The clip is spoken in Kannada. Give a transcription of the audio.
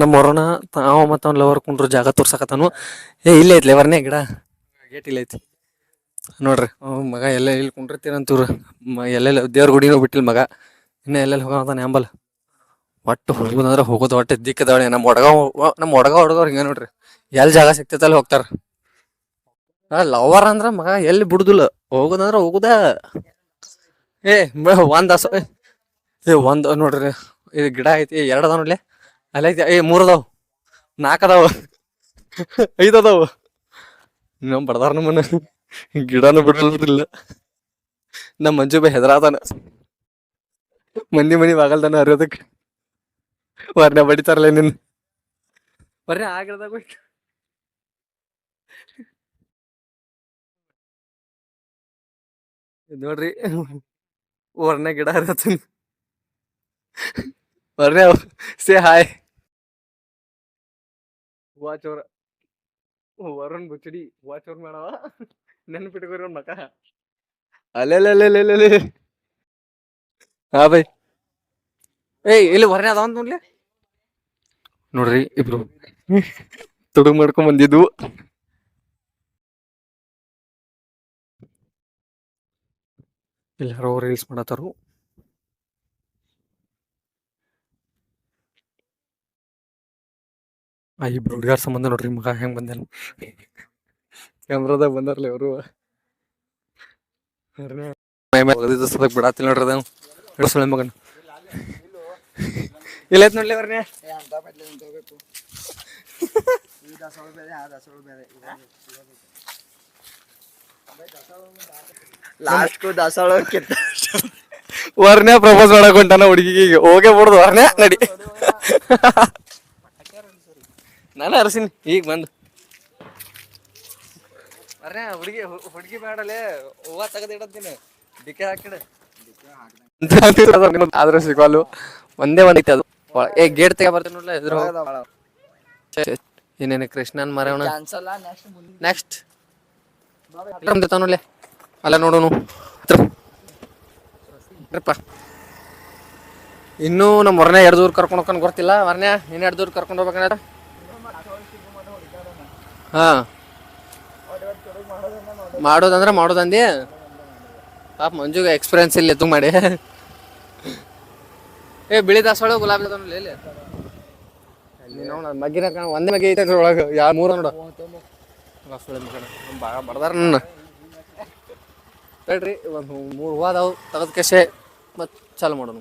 ನಮ್ಮ ಹೊರನ ಅವ ಮತ್ತು ಲವರ್ ಕುಂಡ್ರು ಜಾಗ ತೋರ್ಸಕತ್ತಾನು. ಏ, ಇಲ್ಲೇ ಐತ್ಲೆ ಲೆವರ್ನೇ ಗಿಡ? ಗೇಟ್ ಇಲ್ಲ ಐತಿ ನೋಡ್ರಿ ಮಗ ಎಲ್ಲ ಇಲ್ಲಿ ಕುಂಡಿರ್ತೀರಂತವ್ರು ಮ, ಎಲ್ಲೆಲ್ಲ, ದೇವ್ರ ಗುಡಿನೂ ಬಿಟ್ಟಿಲ್ಲ ಮಗ. ಇನ್ನ ಎಲ್ಲೆಲ್ಲಿ ಹೋಗೋದಾನೆ ಅಂಬಲ್. ಒಟ್ಟು ಹೋಗೋದಂದ್ರೆ ಹೋಗೋದು ಒಟ್ಟು ದಿಕ್ಕದವಳೆ ನಮ್ಮ ಒಡಗ ನಮ್ಮ ಒಡಗ ಹುಡುಗವ್ರು ಹಿಂಗೆ ನೋಡ್ರಿ. ಎಲ್ಲಿ ಜಾಗ ಸಿಕ್ತೈತೆ ಅಲ್ಲಿ ಹೋಗ್ತಾರ. ಲವರ್ ಅಂದ್ರ ಮಗ ಎಲ್ಲಿ ಬಿಡುದಿಲ್ಲ. ಹೋಗೋದಂದ್ರೆ ಹೋಗುದ. ಏ, ಒಂದು ಹಸ ಏ, ಒಂದು ನೋಡ್ರಿ, ಇದು ಗಿಡ ಐತಿ, ಎರಡು ನೋಡ್ಲಿ. ಅಲ್ಲಿ ಏ, ಮೂರ್ ಅದಾವ. ನಾಲ್ಕು ಅದಾವ. ಐದು ಅದಾವ. ನಮ್ಮ ಬಡದಾರ ನಮ್ಮನ್ನ. ಗಿಡನು ಬಿಡಲಿಲ್ಲ ನಮ್ಮ ಮಂಜು ಬೈ ಹೆದರಾದಾನ ಮಂದಿ ಮನಿ ಬಾಗಲ್ದಾನ ಹರಿಯೋದಕ್ಕೆ. ವರ್ಣ ಬಡಿತಾರಲ್ಲ ನಿನ್ನ. ಬರ್ರಿ ಆಗಿರ್ದಾಗ ಇದ್ ನೋಡ್ರಿ, ವರ್ಣ ಗಿಡ ಹರಿಯತ್ತ ಬರ್ರಿ ಸೇ ಹಾಯ್ ವಾಚ್ ಅವ್ರ ವರುಣ್ ಬುಚ್ಚಡಿ ವಾಚ್ ಅವ್ರ ಮಾಡವ. ನೆನ್ಪಿಟ್ಕೋರಿ ಮಕ. ಅಲ್ಲೆಲ್ಲೆಲ್ಲೆಲ್ಲೆಲ್ಲೆ. ಹಾ ಬೈ. ಏಯ್ ಇಲ್ಲಿ ಹೊರನೆ ಅದಾವ ಅಂತ ನೋಡ್ಲಿ. ನೋಡ್ರಿ ಇಬ್ರು. ತುಡುಗ್ ಮಾಡ್ಕೊಂಡ್ ಬಂದಿದ್ವು. ಇಲ್ಲಿ ಯಾರೋ ರೀಲ್ಸ್ ಮಾಡತ್ತಾರು. ಆ ಇಬ್ರು ಹುಡುಗಾರ ಸಂಬಂಧ ನೋಡ್ರಿ ಮಗ ಹೆಂಗ್ ಬಂದಾನ. ಕ್ಯಾಮ್ರಾದಾಗ ಬಂದಾರಲ್ಲ ಅವರು. ಬಿಡಾತಿಲ್ಲ ನೋಡ್ರಿ ಅದ ಮಗನ. ಇಲ್ಲ ಐತ್ ನೋಡ್ಲಿ ಅವ್ರನ್ನೇ ಲಾಸ್ಟ್ ದಾಸವಾಳ ವರ್ಣ್ಯ ಪ್ರಪೋಸ್ ಮಾಡಕ್ ಹೊಂಟಾನ ಹುಡುಗಿಗೆ ಹೋಗೇ ಬಿಡುದು ವರ್ಣ್ಯ ನಡಿ. ನಾನು ಅರಸಿನಿ ಈಗ ಬಂದು. ವರ್ಣ್ಯ ಹುಡುಗಿ ಹುಡುಗಿ ಬೇಡಲೇ ಹೂವ ತೆಗೆದು ಇಡತ್ತೀನಿ ಡಿಕೆ ಹಾಕಿಡ. ಆದ್ರೂ ಸಿಗಲ್ಲು ಒಂದೇ ಒಂದ್ ಐತಿ ಅದು. ಒಳ- ಏ ಗೇಟ್ ತೆಗ ಬರ್ತೀನಿ ನೋಡ್ಲ ಎದುರು ಏನೇನು ಕೃಷ್ಣನ್ ಮರವಣ ನೆಕ್ಸ್ಟ್ ನೋಡ್ಲೆ. ಅಲ್ಲ ನೋಡೋನು ಇನ್ನೂ ನಮ್ಮ ವರ್ಣ ಎರಡು ದೂರ ಕರ್ಕೊಂಡು ಹೋಗ್ಕೊಂಡು ಗೊತ್ತಿಲ್ಲ. ವರ್ಣ್ಯ ಇನ್ನು ಎರಡು ದೂರ ಕರ್ಕೊಂಡು ಹೋಗ್ಬೇಕಂದ್ರೆ? ಹಾ. ಮಾಡೋದಂದ್ರೆ ಮಾಡೋದಂದಿ. ಪಾಪ ಮಂಜುಗೆ ಎಕ್ಸ್ಪೀರಿಯನ್ಸ್ ಇಲ್ಲ ತುಂಬ ಮಾಡಿ. ಏ, ಬಿಳಿ ದಾಸವಾಳ, ಗುಲಾಬಿ ಅದಾವ ಇಲ್ಲಿ? ನೋಡ ಮಗ್ಗಿನ ಕಣ, ಒಂದೇ ಮಗ್ಗಿ ಐತೆ ಒಳಗೆ ಯಾವ ಮೂರ ನೋಡು. ಭಾಳ ಬಡ್ದಾರ ನನ್ನ ತಡ್ರಿ ಒಂದು ಮೂರು ಹೂವ ಅದಾವು, ತೆಗೆದ ಕೆಸೆ, ಮತ್ತು ಚಾಲು ಮಾಡೋಣ